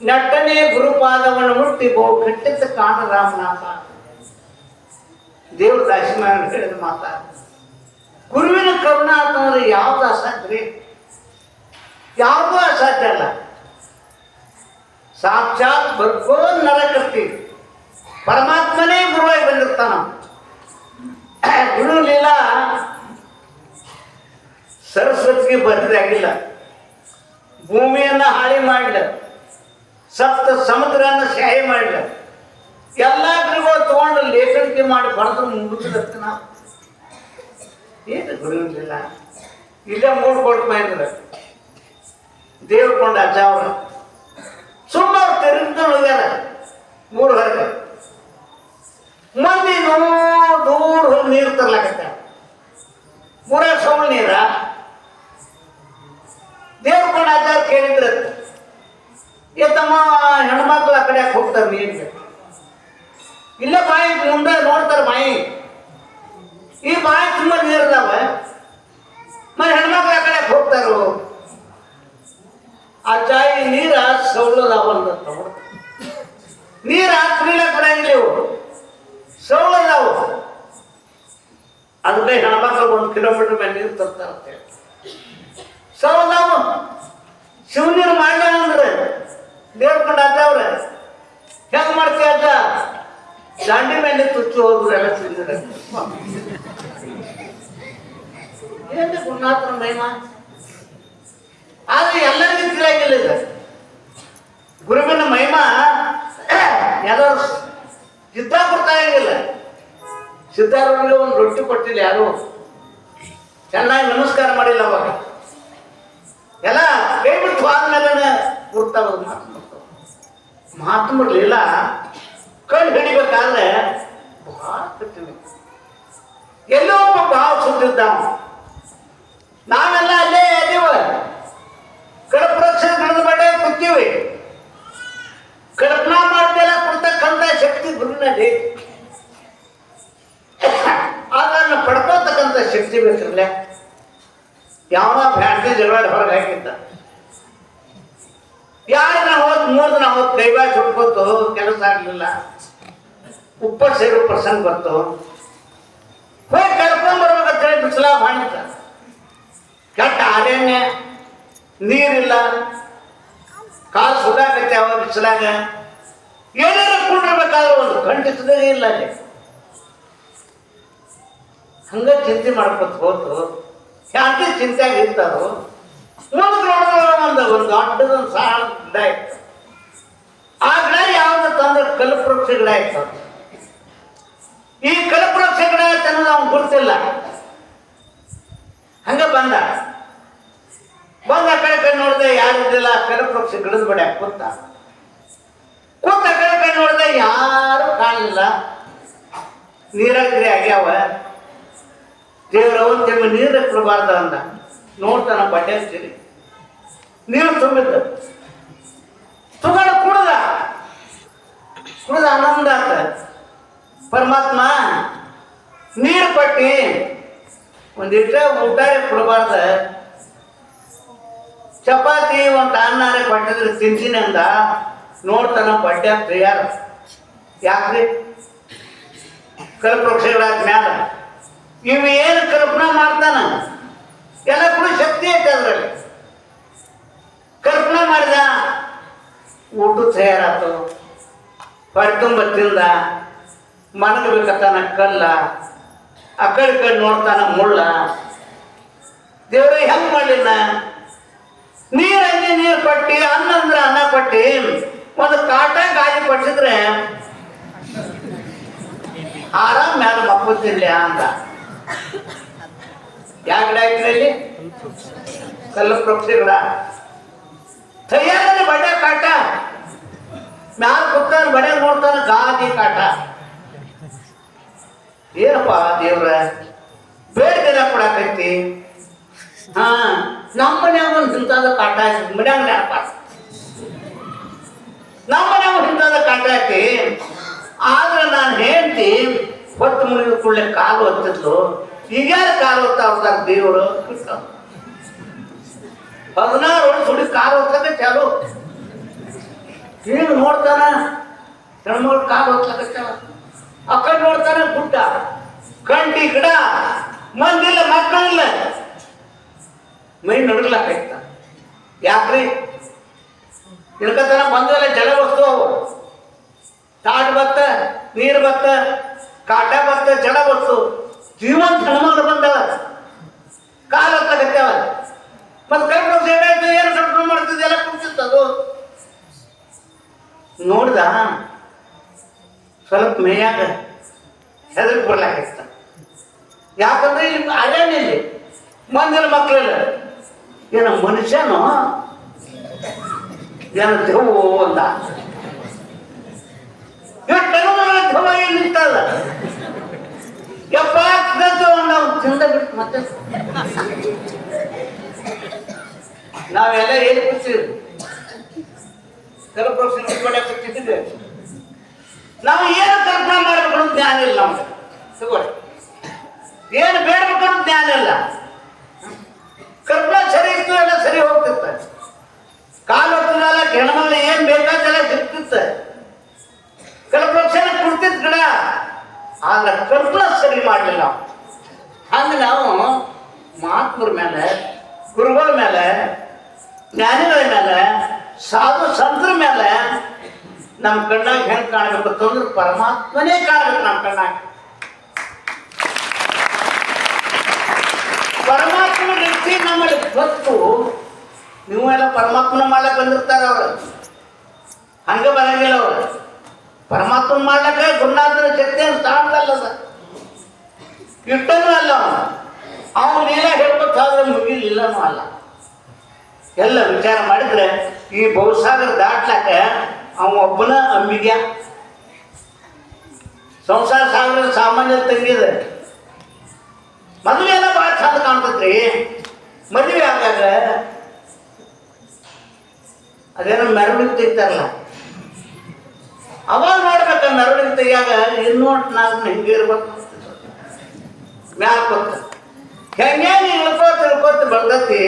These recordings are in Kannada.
ನಟ್ಟನೆ ಗುರುಪಾದವನ್ನು ಮುಟ್ಟಿ ಬಹು ಕೆಟ್ಟಿದ್ದ ಕಾಣ ರಾಮನಾಥ ದೇವ್ರ ದಾಸಿಮಾನ ಹೇಳಿದ ಮಾತ ಗುರುವಿನ ಕರುಣಾ ಅಂತಂದ್ರೆ ಯಾವ್ದು ಅಸಾಧ್ಯ ರೀ ಯಾವುದೂ ಅಸಾಧ್ಯ ಅಲ್ಲ ಸಾಕ್ಷಾತ್ ಬರ್ಕೋ ನರಕರ್ತಿ ಪರಮಾತ್ಮನೇ ಗುರುವಾಗಿ ಬಂದಿರ್ತಾನ ಗುರು ಲೀಲಾ ಸರಸ್ವತಿಗೆ ಬರೆದಾಗಿಲ್ಲ ಭೂಮಿಯನ್ನ ಹಾಳಿ ಮಾಡಿಲ್ಲ ಸಪ್ತ ಸಮುದ್ರನ ಸಹಾಯ ಮಾಡಿದ. ಎಲ್ಲ ಗುರುಗಳು ತಗೊಂಡು ಲೇಖನಿಕೆ ಮಾಡಿ ಬರೆದು ಮುಗಿಸಿದತ್ತನ ಏನು ಗುರುವಿಲ್ಲ ಇಲ್ಲೇ ಮೂರು ಕೊಡ್ತಾ ಇದ್ರು ದೇವ್ರ ಕೊಂಡ ಅಜ್ಜಾವ್ರ. ಸುಮಾರು ತಿರುಗ್ಕೊಂಡು ಹೋಗ್ಯಾರ ಮೂರು ಹೊರಗೆ. ಮಂದಿ ದೂರ ಹೋಗಿ ನೀರು ತರ್ಲಾಕತ್ತ. ಮೂರ ಸೌಳ್ ನೀರ? ದೇವ್ರ ಕೊಂಡ ಅಜ್ಜಾವ್ರ ಕೇಳಿದ್ರ ಏತಮ್ಮ ಹೆಣ್ಮಕ್ಳು ಆ ಕಡೆ ಹೋಗ್ತಾರೆ ನೀರಿಗೆ ಇಲ್ಲ ಬಾಯಿ ಮುಂದೆ ನೋಡ್ತಾರೆ ಬಾಯಿ. ಈ ಬಾಯಿ ತುಂಬ ನೀರಿದಾವ ಮತ್ತೆ ಹೆಣ್ಮಕ್ಳು ಆ ಕಡೆ ಹೋಗ್ತಾರೋ? ಆ ಚಾಯಿ ನೀರ ಸೌಳದಾವ ಅಂತ ನೀರ ಕ್ರೀಡೆ ಕೊಡಂಗಿಲ್ಲ ಸೌಳದಾವು ಅದಕ್ಕೆ ಹೆಣ್ಮಕ್ಳು ಒಂದು ಕಿಲೋಮೀಟರ್ ಮೇಲೆ ನೀರು ತರ್ತಾರಂತೆ. ಸೌಳದಾವು ಶಿವನೀರು ಮಾಡ್ಲ ಅಂದ್ರೆ ದೇವ್ಕೊಂಡ ಅವ್ರ. ಹೆಂಗ್ ಮಾಡ್ತೀಯ ಅಂತ ದಾಂಡಿ ಮೇಲೆ ತುಚ್ಚು ಹೋದ್ರು ಎಲ್ಲ ಸಿಗ್ತಾರೆ ಏನು ಗುಣಾತ್ರ ಮಹಿಮಾ? ಆದ್ರೆ ಎಲ್ಲರಿಗೂ ತಿಳಿಯಾಗಿಲ್ಲ ಇದು. ಗುರುವಿನ ಮಹಿಮ ಎಲ್ಲರೂ ಸಿದ್ಧ ಕೊಡ್ತಾಗಿಲ್ಲ ಸಿದ್ಧಾರೂಢಿಗೆ ಒಂದು ರೊಟ್ಟಿ ಕೊಟ್ಟಿಲ್ಲ ಯಾರು? ಚೆನ್ನಾಗಿ ನಮಸ್ಕಾರ ಮಾಡಿಲ್ಲ ಅವಾಗ. ಎಲ್ಲ ಕೈ ಬಿಟ್ಟು ಆದ್ಮೇಲೆ ಗುರ್ತಾವ ಮಹಾತ್ಮರು ಲೀಲಾ ಕಣ್ಣು ಹಿಡಿಬೇಕಾದ್ರೆ ಬಹಳ ಎಲ್ಲೋ ಒಬ್ಬ ಭಾವ ಸುತ್ತಿದ್ದ ನಾವೆಲ್ಲ ಅಲ್ಲೇ ಅದೀವ ಕಡಪ್ರಕ್ಷ ನಡೆದ ಬಡ್ಡೆ ಕೂತೀವಿ. ಕಲ್ಪನಾ ಮಾಡ್ದೆಲ್ಲ ಕೊಡ್ತಕ್ಕಂಥ ಶಕ್ತಿ ಗುರುನಲ್ಲಿ ಅದನ್ನು ಪಡ್ಕೋತಕ್ಕಂಥ ಶಕ್ತಿ ಬೇಕಿರಲ್ಲ ಯಾವ ಫ್ಯಾಕ್ಟ್ರಿ ಜಗಳ ಹೊರಗೆ ಹಾಕಿದ್ದ. ಎರಡು ದಿನ ಹೋದ್, ಮೂರು ದಿನ ಹೋದ್ ಕೈಬಾಯಿ ಸುಟ್ಕೋತು ಕೆಲಸ ಆಗ್ಲಿಲ್ಲ. ಉಪ್ಪ ಸೇರೋ ಪ್ರಸಂಗ ಬಂತು. ಹೋಗಿ ಕರ್ಕೊಂಡ್ ಬರ್ಬೇಕಂತ ಹೇಳಿ ಬಿಸಿಲ ಮಾಡಿದ್ದ. ಕೆಟ್ಟ ಅರಣ್ಯ, ನೀರಿಲ್ಲ. ಕಾಲು ಸುಡಾಕತ್ತೆ ಅವಾಗ ಬಿಸಿಲಾಗ. ಏನಾರ ಕುಂಡಿರ್ಬೇಕಾದ್ರೆ ಒಂದು ಖಂಡಿತದೇ ಇಲ್ಲ ಅಲ್ಲಿ. ಹಂಗ ಚಿಂತೆ ಮಾಡ್ಕೊತ ಹೋತು ಯಾಕೆ ಚಿಂತೆ ಇರ್ತಾರೋ ನೋಡಿದ್ರೆ ಒಂದು ಒಂದು ದೊಡ್ಡದೊಂದು ಸಾಲ ಗಿಡ ಇತ್ತು ಆ ಗಿಡ ಯಾವ್ದು ತಂದ್ರೆ ಕಲ್ಪವೃಕ್ಷ ಗಿಡ ಇತ್ತು ಈ ಕಲ್ಪವೃಕ್ಷ ಗಿಡ ಅನ್ನೋದು ಅವ್ನು ಗುರುತಿಲ್ಲ ಹಂಗ ಬಂದ. ಬಂದ ಆ ಕಡೆ ಕಡೆ ನೋಡಿದೆ ಯಾರು ಇದ್ದಿಲ್ಲ, ಕಲ್ಪವೃಕ್ಷ ಗಿಡದ ಬಡ ಕೂತ. ಕೂತ ಆ ಕಡೆ ಕಡೆ ನೋಡಿದೆ ಯಾರು ಕಾಣಲಿಲ್ಲ. ನೀರಾಗಿರಿ ಆಗ್ಯಾವ. ದೇವರ ಒಂದೆಮ್ಮೆ ನೀರು ಕೊಡಬಾರ್ದ ಅಂದ. ನೋಡ್ತಾನ ಬಟ್ಟೆ ಹಚ್ಚಿರಿ ನೀರು ತುಂಬಿದ್ದ. ತಗೊಂಡು ಕುಡ್ದ. ಕುಡ್ದ ಆನಂದ ಆತ. ಪರಮಾತ್ಮ, ನೀರು ಪಟ್ಟಿ ಇಷ್ಟ ಊಟ ಕೊಡಬಾರ್ದ. ಚಪಾತಿ ಒಂದು ಅನ್ನಾರೆ ಕೊಟ್ಟಿದ್ರೆ ತಿಂತೀನಿ ಅಂದ. ನೋಡ್ತಾನ ಬಡ್ಡೆ ತಯಾರ. ಯಾಕ್ರಿ? ಕಲ್ಪವೃಕ್ಷಗಳಾದ ಮ್ಯಾಲ. ಇವು ಏನು ಕಲ್ಪನಾ ಮಾಡ್ತಾನ? ಎಲ್ಲ ಕೂಡ ಶಕ್ತಿ ಐತೆ ಅದರಲ್ಲಿ. ಮಾಡಿದ? ಊಟ ತಯಾರಾತು. ಹೊಡ್ಕೊಂಬ ತಿಂದ ಮನಗಬೇಕತ್ತಾನ ಕಲ್ಲ. ಆ ಕಡೆ ನೋಡ್ತಾನ ಮುಳ್ಳ. ದೇವ್ರ, ಹೆಂಗ್ ಮಾಡಲಿಲ್ಲ ನೀರಲ್ಲಿ ನೀರು ಕೊಟ್ಟಿ, ಅನ್ನ ಅಂದ್ರೆ ಅನ್ನ ಕೊಟ್ಟಿ, ಒಂದು ಕಾಟ ಗಾಳಿ ಕೊಟ್ಟಿದ್ರೆ ಆರಾಮ್ ಮ್ಯಾಲ ಮಕ್ಕಳ ಅಂತ ಯಾಕೆ ಕಲ್ಲು ಪ್ರಕ್ಷಿ ಗಿಡ ಬಡ ಕಾಟ. ಮ್ಯಾಲ ಕುತ್ತಾನ ಬಡೆ ನೋಡ್ತಾನ ಗಾದಿ ಕಾಟ. ಏನಪ್ಪ ದೇವ್ರ? ಬೇಡ್ದೆಲ್ಲ ಕೊಡಕೈತಿ ಹಾ, ನಮ್ಮ ಮನ್ಯಾಗ ಒಂದು ಇಂಥದ ಕಾಟ ಮನ್ಯಾಗ ನೆನಪ ನಮ್ಮ ಮನ್ಯಾಗ ಇಂಥದ ಕಾಟ ಐತಿ. ಆದ್ರೆ ನಾನು ಹೇಳ್ತಿ ಹೊತ್ತು ಮುಗಿದ ಕೂಡಲೇ ಕಾಲು ಹೊತ್ತಿದ್ಲು ಈಗ ಕಾಲು ಹೊತ್ತ ದೇವರು? ಹದಿನಾರು ವರ್ಷ ಹುಡುಗ ಕಾಲು ಹೊತ್ತಕ್ಕೆ ಚಾಲು. ಈಗ ನೋಡ್ತಾನ? ಹೆಣ್ಮಗಳು ಕಾಲು ಹೊತ್ಲಕತ್ತಾವ ಚಾಲು. ಅಕ್ಕ ನೋಡ್ತಾನ ಗುಡ್ಡ. ಕಂಟಿ ಗಿಡ. ಮಂದಿಲ್ಲ, ಮಕ್ಕಳಿಲ್ಲ. ಮೈ ನಡುಗ್ಲಾಕೈತ ಯಾಕ್ರಿ? ಇಳ್ಕತನ ಬಂದಲ್ಲ ಜಲ ವಸ್ತು ಅವು. ತಾಟ್ ಬತ್ತ, ನೀರ್ ಬತ್ತ, ಕಾಟ ಬತ್ತ, ಜಡ ಬರ್ತು ಜೀವಂತ ಹೆಣ್ಮಗಳು ಬಂದವ. ಕಾಲ ಹತ್ತಕತ್ಯಾವ ಮತ್ತೆ ಕೈ ಏನಾಯ್ತು ಏನು ಕಂಟ್ರೋಲ್ ಮಾಡ್ತಿದ್ದೆ ಎಲ್ಲ ಕುಂತಿತ್ತು ಅದು ನೋಡ್ದ ಸ್ವಲ್ಪ ಮೇಯಾಗ ಹೆದರ್ಕ್ ಬರ್ಲಾಕಿತ್ತ ಯಾಕಂದ್ರೆ ಇಲ್ಲಿ ಅದೇನಿಲ್ಲಿ ಮಂದಿರ ಮಕ್ಕಳಿಲ್ಲ ಏನ ಮನುಷ್ಯನು? ಏನ ದೆವ್ವು ಅಂತ ನಾವೆಲ್ಲ ಏನ್ ಏನು ಕೂತೀವಿ ಕಲ್ಪವೃಕ್ಷ ನಾವು ಏನು ಕಲ್ಪನೆ ಮಾಡಬೇಕು ಜ್ಞಾನ ಇಲ್ಲ ನಮಗೆ. ಏನು ಬೇಡಬೇಕು ಜ್ಞಾನ ಇಲ್ಲ. ಕಲ್ಪನೆ ಸರಿ ಇತ್ತು ಎಲ್ಲ ಸರಿ ಹೋಗ್ತಿತ್ತ. ಕಾಲು ಹೊತ್ತಿನಲ್ಲ ಹೆಣ್ಮಗಳು ಏನ್ ಬೇಕಾದೆಲ್ಲ ಸಿಗ್ತಿತ್ತ. ಕಲ್ಪಕ್ಷಣ ಕುಡ್ತಿದ್ ಗಿಡ. ಆದ್ರೆ ಕಲ್ಪನೆ ಸರಿ ಮಾಡಲಿಲ್ಲ. ಹಂಗ ನಾವು ಮಹಾತ್ಮರ ಮೇಲೆ, ಗುರುಗಳ ಮೇಲೆ, ಜ್ಞಾನಿಗಳ ಮೇಲೆ, ಸಾಧು ಸಂತರ ಮೇಲೆ ನಮ್ಮ ಕಣ್ಣಾಗ ಹೆಂಗೆ ಕಾಣಬೇಕು ಅಂತಂದ್ರೆ ಪರಮಾತ್ಮನೇ ಕಾಣಬೇಕು ನಮ್ಮ ಕಣ್ಣಾಗ. ಪರಮಾತ್ಮ ರೀತಿ ನಮ್ಮಲ್ಲಿ ಗೊತ್ತು. ನೀವು ಎಲ್ಲ ಪರಮಾತ್ಮನ ಮಾಡ್ಲಕ್ ಬಂದಿರ್ತಾರ ಅವ್ರು. ಹಂಗ ಬರಂಗಿಲ್ಲ ಅವರು. ಪರಮಾತ್ಮನ ಮಾಡ್ಲಕ ಗುರುನಾಥನ ಅಂತ ತಾಳ್ದಲ್ಲ ಇಟ್ಟನು ಅಲ್ಲ ಅವನು. ನೀಲ ಹೇಳ್ಕೊತ ಹೋದ್ರೆ ಮುಗಿಲಿಲ್ಲನೂ ಅಲ್ಲ. ಎಲ್ಲ ವಿಚಾರ ಮಾಡಿದ್ರೆ ಈ ಬಹುಸಾಗರ ದಾಟ್ಲಾಕ ಅವ ಒಬ್ಬನ ಅಂಬಿಗ್ಯ ಸಂಸಾರ ಸಾಗರ ಸಾಮಾನ್ಯ ತಂಗಿದೆ. ಮದುವೆ ಎಲ್ಲ ಭಾಳ ಚಂದ ಕಾಣ್ತೈತ್ರಿ. ಮದುವೆ ಆದಾಗ ಅದೇನೋ ಮೆರವಣಿಗೆ ತೆಗಿತಾರಲ್ಲ. ಅವಾಗ ನೋಡ್ಬೇಕ ಮೆರವಣಿಗೆ ತೆಗಿಯಾಗ ಇನ್ನೋಟ್ ನಾಲ್ಕು ಹಿಂಗೆ ಇರ್ಬೇಕು. ಮ್ಯಾಲ ಕೊತ್ತ ಹೆಂಗೆ ಇಳ್ಕೋತ ಇಳ್ಕೋತ ಬರ್ತೈತಿ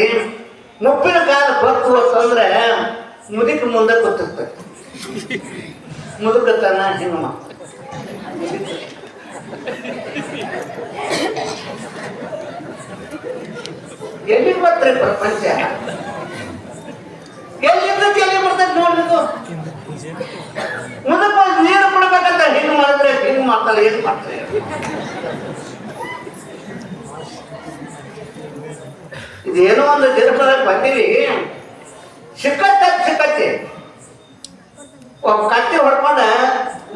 ಮುಪ್ಪಿನ ಕಾಲ ಬತ್ತು ಅಂತಂದ್ರೆ ಮುದುಕ ಮುಂದೆ ಕೂತಿರ್ತಾರೆ. ಮುದುಕತನ ಹೆಣ್ಣು ಎಲ್ಲಿ ಬರ್ತಾರೆ ಪ್ರಪಂಚ ಎಲ್ಲಿದ್ದಕ್ಕೆ ಎಲ್ಲಿ ಬರ್ತೈತಿ ನೋಡ್ಬೇಕು ಮುದುಕ ನೀರು ಕೊಡ್ಬೇಕಂತ ಹೆಣ್ಣು ಮಾಡಿದ್ರೆ ಹೆಣ್ಣು ಮಾಡ್ತಾಳೆ ಏನು ಮಾಡ್ತಾರೆ ಇದೇನೋ ಒಂದು ಜನಪದ ಬಂದಿವಿ ಸಿಕ್ಕತ್ತ, ಸಿಕ್ಕತ್ತಿ. ಒಬ್ಬ ಕತ್ತಿ ಹೊಡ್ಕೊಂಡ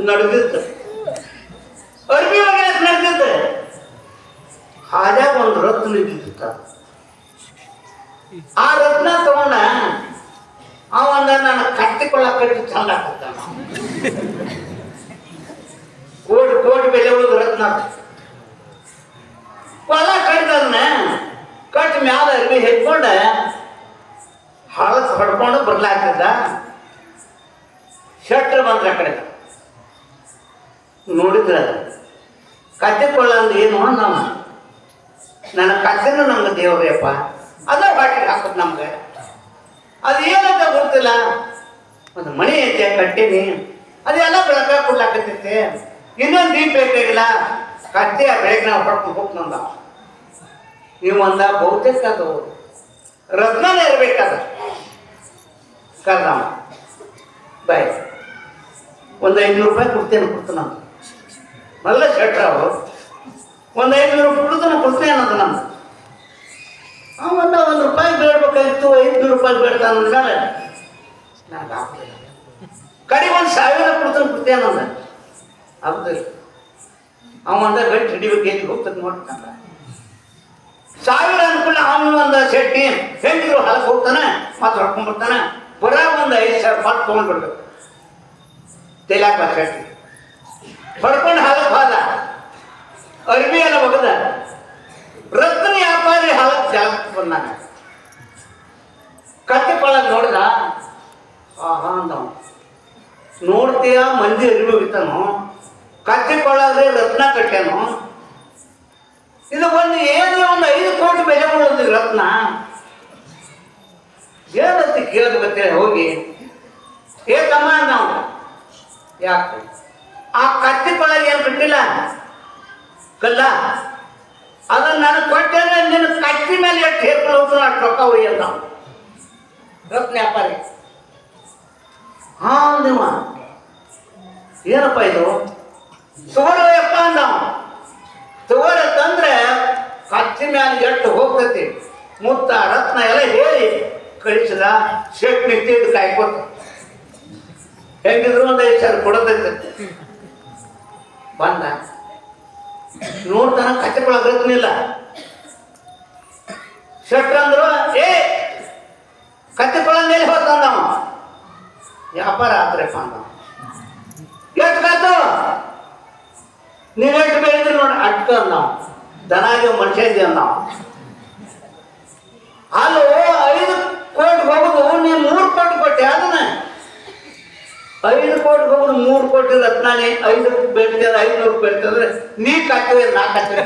ನಡೆದಿತ್ತು. ಅರ್ಬಿ ಒಳಗೆ ನಡೆದಿತ್ತು? ಹಾಜಾಗ ಒಂದು ರತ್ನ ಇದ್ದಿತ್ತ. ಆ ರತ್ನ ತಗೊಂಡ ಅವಂದ ನಾನು ಕಟ್ಟಿಕೊಳ್ಳಕ್ಕೆ ಚಂದ ಆಗ್ತಾನ ಕೋಟಿ ಕೋಟಿ ಬೆಲೆ ಉಳಿದ ರತ್ನ. ಹೊಲ ಕಟ್ಟಿದನ್ನ ಕಟ್ಟಿ ಮ್ಯಾಲ ಅರ್ಬಿ ಹೆಚ್ಕೊಂಡ ಹಳಸ್ ಹೊಡ್ಕೊಂಡು ಬರ್ಲಾಗ್ತಿದ್ದ ಶೆಟ್ರ್ ಬಂದ್ರೆ ಆ ಕಡೆ. ನೋಡಿದ್ರೆ? ಕತ್ತಿಕೊಳ್ಳ ಅಂದ್ರೆ ಏನು ನಮ್ಮ ನನ್ನ ಕತ್ತೆನು ನಮ್ಗೆ ದೇವ್ರಿಯಪ್ಪ ಅದ ಬಾಟಿಗೆ ಹಾಕೋದು ನಮ್ಗೆ. ಅದು ಏನಂತ ಗೊತ್ತಿಲ್ಲ. ಒಂದು ಮಣಿ ಐತೆ, ಕಟ್ಟೀನಿ. ಅದೆಲ್ಲ ಬೆಳಕ ಕೊಡ್ಲಾಕತ್ತೈತೆ. ಇನ್ನೊಂದು ದೀಪ ಬೇಕಾಗಿಲ್ಲ ಕತ್ತೆ ಆ ಬೆಳಗ್ಗೆ ನಾವು ಹೊಡ್ಕೊಂಡು ಹೋಗ್ತಂದ ನೀವು ಒಂದ ಬಹುತೇಕ ಅದು. ರತ್ನನೇ ಇರ್ಬೇಕಾದ. ಕರ್ದ ಬಾಯ್ ಒಂದು ಐನೂರು ರೂಪಾಯಿ ಕೊಡ್ತೇನೆ ಕೊಡ್ತಾನ ಮಲ್ಲ ಶೆಟ್ರ ಅವರು ಒಂದು ಐನೂರು ಕೊಡ್ತಾನೆ ಕೊಡ್ತೇನೆ ಅನ್ನೋದು ನಮ್ದು ಅವನ್ನ ಒಂದು ರೂಪಾಯಿ ಬೇಡ್ಬೇಕಾಗಿತ್ತು ಐದುನೂರು ರೂಪಾಯಿ ಬೇಡ್ತಾನ ಅಂದ್ಮೇಲೆ ನನಗೆ ಆಗ್ತಿಲ್ಲ ಕಡಿಗೆ ಒಂದು ಸಾವಿರ ಕೊಡ್ತಾನೆ ಕೊಡ್ತೇನೆ ಅಂದ ಆಗ್ತಿಲ್ಲ ಅವ ಅಂದ ಗಂಟು ಹಿಡಿಬೇಕು ಎಲ್ಲಿ ಹೋಗ್ತದೆ ನೋಡ್ತಾನ ಸಾವಿರ ಅನ್ಕೊಳ್ಳಿ ಅವನು ಒಂದು ಶೆಟ್ಟಿ ಹೆಂಡಿರು ಹೊಲಕ್ಕೆ ಹೋಗ್ತಾನೆ ಮತ್ತೆ ಹೊಡ್ಕೊಂಡ್ ಬರ ಒಂದು ಐದು ಸಾವಿರ ಮಾತು ತೊಗೊಂಡ್ಬಿಡ್ಬೇಕು. ತೆಲಾಕ ಮಾತಾಡ್ತೀವಿ ಹೊಡ್ಕೊಂಡು ಹಾಲಕ್ಕೆ ಹಾಲ ಅರ್ಬಿ ಎಲ್ಲ ಒಗದ ರತ್ನ ವ್ಯಾಪಾರಿ ಹಾಲಕ್ಕೆ ಜಾಗಕ್ಕೆ ಬಂದಾನ ಕತ್ತಿಕೊಳ್ಳೋದು ನೋಡಿದ, ಆಹಾ ಅಂದವ ನೋಡ್ತೀಯ, ಮಂದಿ ಅರಿವಿ ಹೋಗಿತಾನು ಕತ್ತಿಕೊಳ್ಳೋದ್ರೆ ರತ್ನ ಕಟ್ಟ್ಯಾನು ಇದು ಒಂದು ಏನೇ ಒಂದು ಐದು ಕೋಟಿ ಬೆಲೆ ಕೊಡೋದು ರತ್ನ. ಏನಂತ ಕೇಳಬೇಕಂತೇಳಿ ಹೋಗಿ, ಏ ತಮ್ಮ ನಾವು ಯಾಕೆ ಆ ಕತ್ತಿ ಕೊಳಗೆ ಏನು ಬಿಟ್ಟಿಲ್ಲ? ಕಲ್ಲ? ಅದನ್ನ ನಾನು ಕೊಟ್ಟೆ ನಿನ್ನ ಕತ್ತಿ ಮೇಲೆ ಎಷ್ಟು ಹೇರ್ಕೊಂಡು ಹೋಗ್ತಾರೆ ಅಷ್ಟು ರೊಕ್ಕ ಒಯ್ಯಲ್ಲ ನಾವು ರೊಕ್ಕ ವ್ಯಾಪಾರಿ. ಹಾ ನಿಮ್ಮ ಏನಪ್ಪ ಇದು? ತಗೋಳಪ್ಪ ಅಂದ ತಗೋರ ತಂದ್ರೆ ಕತ್ತಿ ಮ್ಯಾಲೆ ಎಷ್ಟು ಹೋಗ್ತತಿ. ಮುತ್ತ ರತ್ನ ಎಲ್ಲ ಹೇಳಿ ಕಳಿಸಿದ ಶೇಟ್ ನಿಂತಿದ್ದು ಕಾಯ್ಕೋತ ಹೆಂಗಿದ್ರು ಒಂದು ಐದು ಸಾವಿರ ಕೊಡೋದೈತೆ ಬಂದ. ನೋಡ್ತಾನ ಕತ್ತಿ ಶೆಟ್ ಅಂದ್ರು, ಏ ಕತ್ತಿ ಹೋತಂದ ವ್ಯಾಪಾರ ಆದ್ರೆ ಅಂದ ಎಷ್ಟು ಕಾತು ನೀವೆಷ್ಟು ಬೆಳೆದ್ರಿ ನೋಡಿ, ಅಟ್ಕ ನಾವು ದನಾಗಿ ಮನುಷ್ಯ ಇದ್ದೀವಿ ನಾವು ಅಲ್ಲೋ ಕೋಟಿ ಹೋಗುದು ನೀನು ಮೂರು ಕೋಟಿ ಕೊಟ್ಟೆ, ಅದನ್ನ. ಐದು ಕೋಟಿ ಹೋಗುದು, ಮೂರು ಕೋಟಿ ರತ್ನಾನೇ ಐದು ಬೇಡ್ತದೆ ಐದುನೂರು ಬೇಡ್ತದ್ರೆ ನೀ ಕಟ್ಟಿದ್ರೆ ನಾ ಕಟ್ಟಿವೆ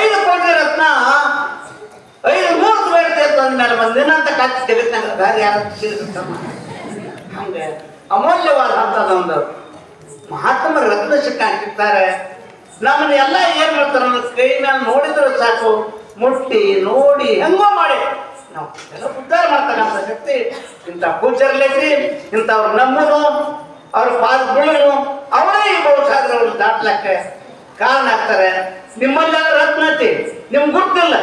ಐದು ಕೋಟಿ ರತ್ನ ಐದು, ಮೂರು ಬೇಡ್ತೆ ಅಂದ್ಮೇಲೆ ಒಂದಿನ ಅಂತ ಕಚ್ಚಿ ತೆಗಿತಾನೆ. ಬೇರೆ ಯಾರು ಹಂಗ ಅಮೂಲ್ಯವಾದ ಅಂತದೊಂದು ಮಹಾತ್ಮ ರತ್ನ ಸಿಕ್ಕ ಹಾಕಿರ್ತಾರೆ. ನಮ್ಮನ್ನ ಎಲ್ಲ ಏನ್ ಮಾಡ್ತಾರ ಸ್ಕ್ರೀನ್ ಮೇಲೆ ನೋಡಿದ್ರೆ ಸಾಕು, ಮುಟ್ಟಿ, ನೋಡಿ, ಹೆಂಗೋ ಮಾಡಿ. ನಾವು ಉದ್ಧಾರ ಮಾಡ್ತಕ್ಕಂಥ ಶಕ್ತಿ. ಇಂಥ ಪೂಜಾರ್ಲೈತಿ ಇಂಥವ್ರು ನಮ್ಮನು ಅವ್ರ ಪಾದ ಬೀಳನು ಅವರೇ ಈ ಬಹುಸಾಗರವನ್ನು ದಾಟ್ಲಕ್ಕೆ ಕಾರಣ ಆಗ್ತಾರೆ. ನಿಮ್ಮಲ್ಲೆಲ್ಲ ರತ್ನ ಐತಿ, ನಿಮ್ಗೆ ಗೊತ್ತಿಲ್ಲ.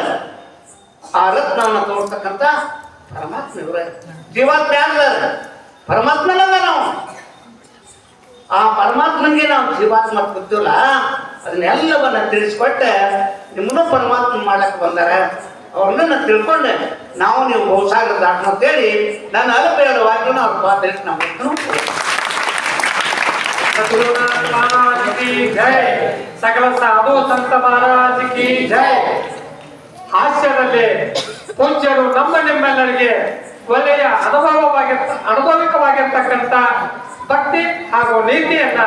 ಆ ರತ್ನವನ್ನು ತೋರ್ತಕ್ಕಂಥ ಪರಮಾತ್ಮ ಇವರೇ ಜೀವಾತ್ಮ ಯಾರಿದ್ದಾರೆ ಪರಮಾತ್ಮನಲ್ಲ ನಾವು. ಆ ಪರಮಾತ್ಮನಿಗೆ ನಾವು ಜೀವಾತ್ಮ ಗೊತ್ತಿಲ್ಲ ಅದನ್ನೆಲ್ಲವನ್ನ ತಿಳಿಸ್ಕೊಟ್ಟ ನಿಮ್ಮನ್ನು ಪರಮಾತ್ಮ ಮಾಡಕ್ಕೆ ಬಂದಾರ. ಅವ್ರನ್ನ ತಿಳ್ಕೊಂಡೆ. ನಾವು ನೀವು ಬಹುಸಾಗರ ದಾಟ ಅಂತೇಳಿ ನನ್ನ ಅಲ್ಪ ಹೇಳೋ ವಾಕ್ಯನ ಅವ್ರ ಪಾತ್ರಕ್ಕೆ ನಾವು ಸಕಲ ಸಾಧು ಸಂತ ಕಿ ಜಯ ಹಾಸ್ಯದಲ್ಲಿ ಪೂಜ್ಯರು ನಮ್ಮ ನಿಮ್ಮೆಲ್ಲರಿಗೆ ಒಳ್ಳೆಯ ಅನುಭವವಾಗಿರ್ತ ಅನುಭವಿಕವಾಗಿರ್ತಕ್ಕಂಥ ಭಕ್ತಿ ಹಾಗೂ ನೀತಿಯನ್ನ